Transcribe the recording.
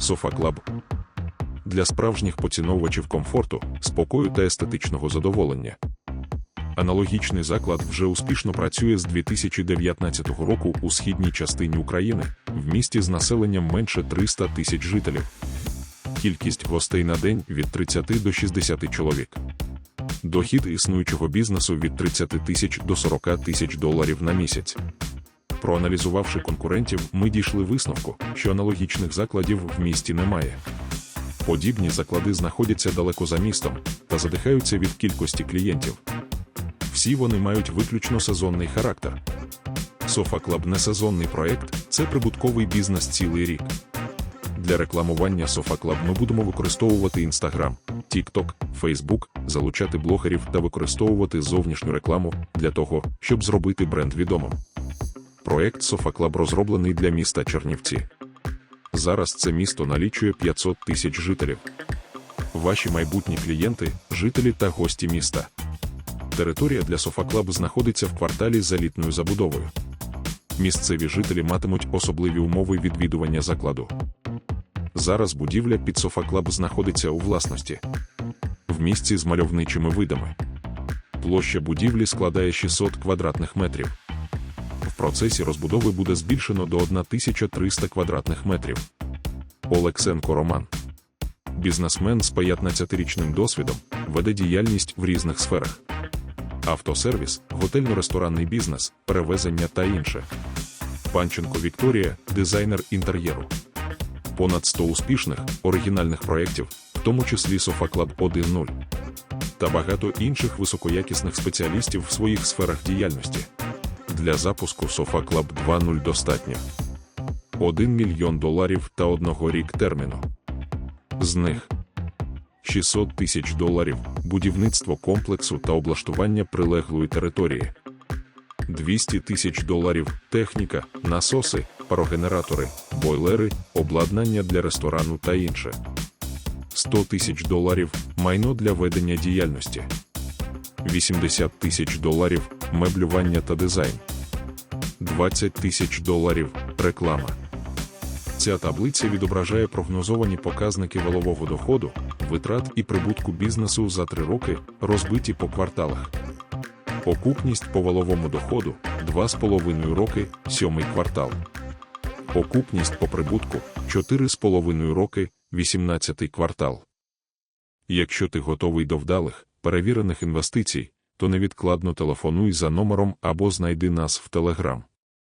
Софа Клаб для справжніх поціновувачів комфорту, спокою та естетичного задоволення. Аналогічний заклад вже успішно працює з 2019 року у східній частині України, в місті з населенням менше 300 тисяч жителів. Кількість гостей на день від 30 до 60 чоловік. Дохід існуючого бізнесу від 30 тисяч до 40 тисяч доларів на місяць. Проаналізувавши конкурентів, ми дійшли висновку, що аналогічних закладів в місті немає. Подібні заклади знаходяться далеко за містом та задихаються від кількості клієнтів. Всі вони мають виключно сезонний характер. Софа Клаб не сезонний проект це прибутковий бізнес цілий рік. Для рекламування Софа Клаб ми будемо використовувати Instagram, TikTok, Facebook, залучати блогерів та використовувати зовнішню рекламу для того, щоб зробити бренд відомим. Проект Софа Клаб розроблений для міста Чернівці. Зараз це місто налічує 500 тисяч жителів. Ваші майбутні клієнти, жителі та гості міста. Територія для Софа Клаб знаходиться в кварталі за літною забудовою. Місцеві жителі матимуть особливі умови відвідування закладу. Зараз будівля під Софа Клаб знаходиться у власності в місці з мальовничими видами. Площа будівлі складає 600 квадратних метрів. Процесі розбудови буде збільшено до 1300 квадратних метрів. Олексенко Роман. Бізнесмен з 15-річним досвідом веде діяльність в різних сферах: автосервіс, готельно-ресторанний бізнес, перевезення та інше. Панченко Вікторія, дизайнер інтер'єру. Понад 100 успішних оригінальних проєктів, в тому числі Клаб 1.0. Та багато інших високоякісних спеціалістів в своїх сферах діяльності. Для запуску Клаб 2.0 достатньо 1 мільйон доларів та одного рік терміну. З них 600 тисяч доларів будівництво комплексу та облаштування прилеглої території. 200 тисяч доларів техніка, насоси, парогенератори, бойлери, обладнання для ресторану та інше. 100 тисяч доларів майно для ведення діяльності. 80 тисяч доларів меблювання та дизайн. 20 тисяч доларів реклама. Ця таблиця відображає прогнозовані показники валового доходу, витрат і прибутку бізнесу за три роки, розбиті по кварталах. Окупність по валовому доходу 2,5 роки, сьомий квартал. Окупність по прибутку 4,5 роки, 18 квартал. Якщо ти готовий до вдалих, перевірених інвестицій, то невідкладно телефонуй за номером або знайди нас в Телеграм.